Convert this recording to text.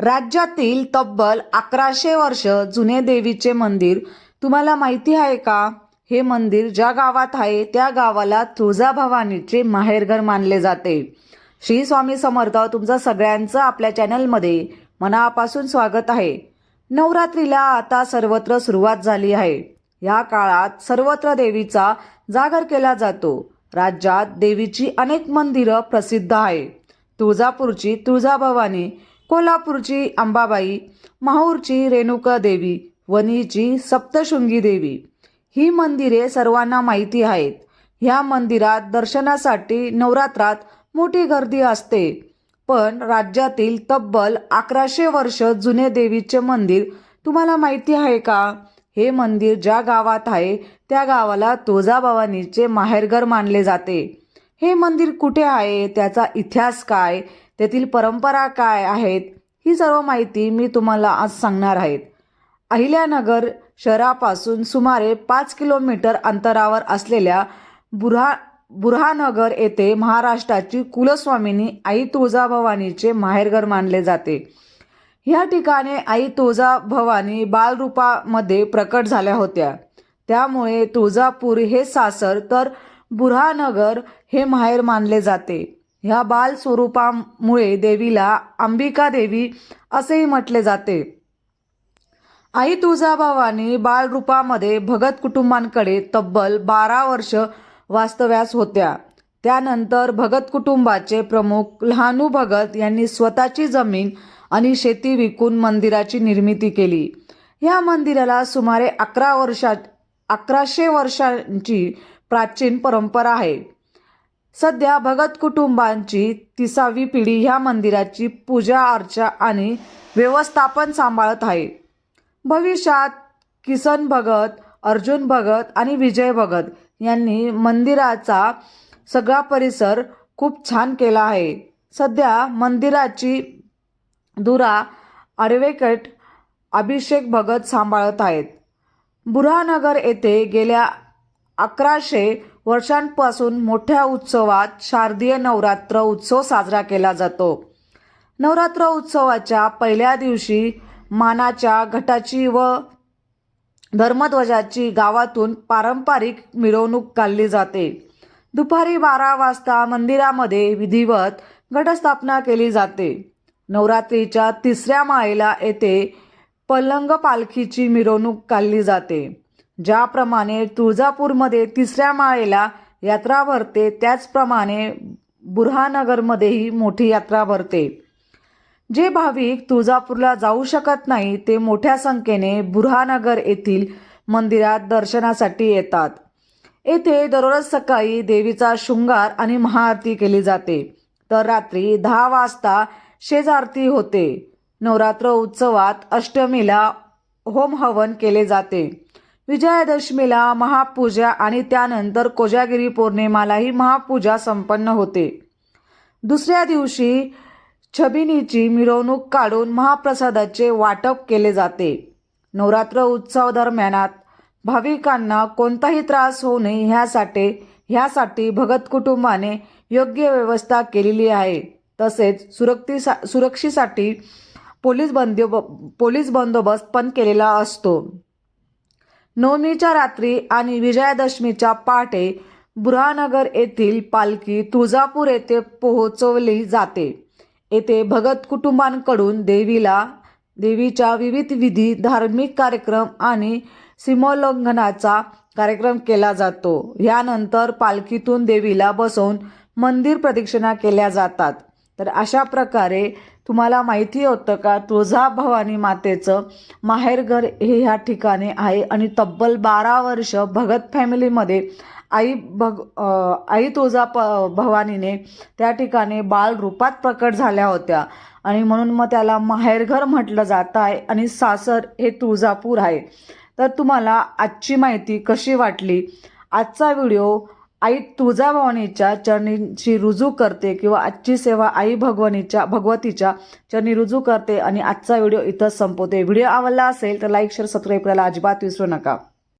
राज्यातील तब्बल अकराशे वर्ष जुने देवीचे मंदिर तुम्हाला माहिती आहे का? हे मंदिर ज्या गावात आहे त्या गावाला तुळजाभवानीचे माहेरघर मानले जाते. श्री स्वामी समर्थ तुमचं सगळ्यांचं आपल्या चॅनलमध्ये मनापासून स्वागत आहे. नवरात्रीला आता सर्वत्र सुरुवात झाली आहे. या काळात सर्वत्र देवीचा जागर केला जातो. राज्यात देवीची अनेक मंदिरं प्रसिद्ध आहे. तुळजापूरची तुळजाभवानी कोल्हापूरची अंबाबाई माहूरची रेणुका देवी वणीची सप्तशृंगी देवी. ही मंदिरे सर्वांना माहिती आहेत. ह्या मंदिरात दर्शनासाठी नवरात्रात मोठी गर्दी असते. पण राज्यातील तब्बल अकराशे वर्ष जुने देवीचे मंदिर तुम्हाला माहिती आहे का? हे मंदिर ज्या गावात आहे त्या गावाला तुळजाभवानीचे माहेरघर मानले जाते. हे मंदिर कुठे आहे? त्याचा इतिहास काय? तेथील परंपरा काय आहेत? ही सर्व माहिती मी तुम्हाला आज सांगणार आहेत अहिल्यानगर शहरापासून सुमारे पाच किलोमीटर अंतरावर असलेल्या बुऱ्हा बुऱ्हानगर येथे महाराष्ट्राची कुलस्वामिनी आई तुळजाभवानीचे माहेरघर मानले जाते. ह्या ठिकाणी आई तुळजाभवानी बालरूपामध्ये प्रकट झाल्या होत्या. त्यामुळे तुळजापूर हे सासर तर बुऱ्हानगर हे माहेर मानले जाते. ह्या बाल स्वरूपामुळे देवीला अंबिका देवी असेही म्हटले जाते. आई तुळजाभावानी बालरूपामध्ये भगत कुटुंबांकडे तब्बल बारा वर्ष वास्तव्यास होत्या. त्यानंतर भगत कुटुंबाचे प्रमुख लहानू भगत यांनी स्वतःची जमीन आणि शेती विकून मंदिराची निर्मिती केली. या मंदिराला सुमारे अकरा वर्षा अकराशे वर्षांची प्राचीन परंपरा आहे. सध्या भगत कुटुंबांची तिसावी पिढी ह्या मंदिराची पूजा अर्चा आणि व्यवस्थापन सांभाळत आहे. भविष्यात किसन भगत अर्जुन भगत आणि विजय भगत यांनी मंदिराचा सगळा परिसर खूप छान केला आहे. सध्या मंदिराची दुरा अडवेकट अभिषेक भगत सांभाळत आहेत. बुरहानगर येथे गेल्या अकराशे वर्षांपासून मोठ्या उत्सवात शारदीय नवरात्र उत्सव साजरा केला जातो. नवरात्र उत्सवाच्या पहिल्या दिवशी मानाच्या घटाची व धर्मध्वजाची गावातून पारंपरिक मिरवणूक काढली जाते. दुपारी बारा वाजता मंदिरामध्ये विधिवत घटस्थापना केली जाते. नवरात्रीच्या तिसऱ्या माळेला येथे पलंग पालखीची मिरवणूक काढली जाते. ज्याप्रमाणे तुळजापूरमध्ये तिसऱ्या माळेला यात्रा भरते त्याचप्रमाणे बुरहानगरमध्येही मोठी यात्रा भरते. जे भाविक तुळजापूरला जाऊ शकत नाही ते मोठ्या संख्येने बुरहानगर येथील मंदिरात दर्शनासाठी येतात. येथे दररोज सकाळी देवीचा शृंगार आणि महाआरती केली जाते. तर रात्री दहा वाजता शेजारती होते. नवरात्र उत्सवात अष्टमीला होम हवन केले जाते. विजयादशमीला महापूजा आणि त्यानंतर कोजागिरी पौर्णिमालाही महापूजा संपन्न होते. दुसऱ्या दिवशी छबिनीची मिरवणूक काढून महाप्रसादाचे वाटप केले जाते. नवरात्र उत्सव दरम्यानात भाविकांना कोणताही त्रास होऊ नये ह्यासाठी ह्यासाठी भगत कुटुंबाने योग्य व्यवस्था केलेली आहे. तसेच सुरक्षी सुरक्षेसाठी पोलीस बंदोब पोलीस बंदोबस्त पण केलेला असतो. नवमीच्या रात्री आणि विजयादशमीच्या पहाटे बुरहानगर येथील पालखी तुळजापूर येथे पोहोचवली जाते. येथे भगत कुटुंबांकडून देवीला देवीच्या विविध विधी धार्मिक कार्यक्रम आणि सीमोल्लंघनाचा कार्यक्रम केला जातो. यानंतर पालखीतून देवीला बसवून मंदिर प्रदक्षिणा केल्या जातात. तर अशा प्रकारे तुम्हाला माहिती होतं का? तुळजाभवानी मातेचं माहेरघर हे ह्या ठिकाणी आहे आणि तब्बल बारा वर्ष भगत फॅमिलीमध्ये आई भग आई तुळजा प भवानीने त्या ठिकाणी बालरूपात प्रकट झाल्या होत्या. आणि म्हणून मग त्याला माहेरघर म्हटलं जात आहे आणि सासर हे तुळजापूर आहे. तर तुम्हाला आजची माहिती कशी वाटली? आजचा व्हिडिओ आई तुळजाभवानीच्या चरणींशी रुजू करते किंवा आजची सेवा आई भगवानीच्या भगवतीच्या चरणी रुजू करते आणि आजचा व्हिडिओ इथंच संपवते. व्हिडिओ आवडला असेल तर लाईक शेअर सबस्क्राईब करायला अजिबात विसरू नका.